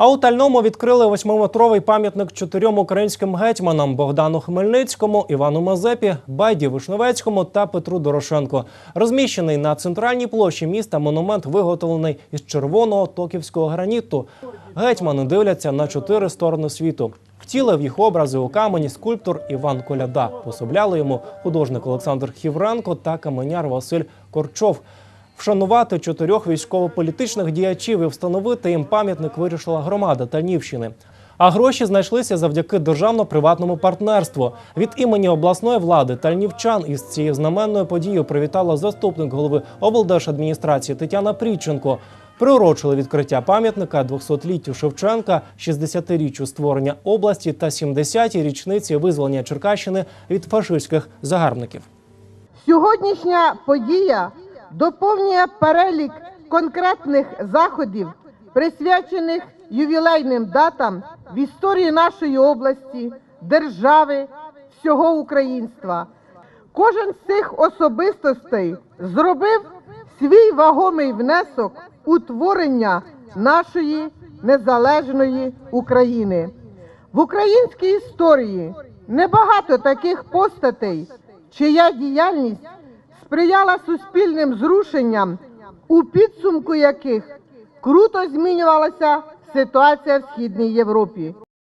А у Тальному відкрили восьмиметровий пам'ятник чотирьом українським гетьманам Богдану Хмельницькому, Івану Мазепі, Байді Вишневецькому та Петру Дорошенко. Розміщений на центральній площі міста монумент виготовлений із червоного токівського граніту. Гетьмани дивляться на чотири сторони світу. Втілив їх образи у камені скульптор Іван Коляда. Пособляли йому художник Олександр Хівренко та каменяр Василь Корчов. Вшанувати чотирьох військово-політичних діячів і встановити їм пам'ятник вирішила громада Тальнівщини. А гроші знайшлися завдяки державно-приватному партнерству. Від імені обласної влади тальнівчан із цією знаменною подією привітала заступник голови облдержадміністрації Тетяна Пріченко. Приурочили відкриття пам'ятника 200-літтю Шевченка, 60-річчю створення області та 70-й річниці визволення Черкащини від фашистських загарбників. Сьогоднішня подія доповнює перелік конкретних заходів, присвячених ювілейним датам в історії нашої області, держави, всього українства. Кожен з цих особистостей зробив свій вагомий внесок у творення нашої незалежної України. В українській історії небагато таких постатей, чия діяльність сприяла суспільним зрушенням, у підсумку яких круто змінювалася ситуація в Східній Європі.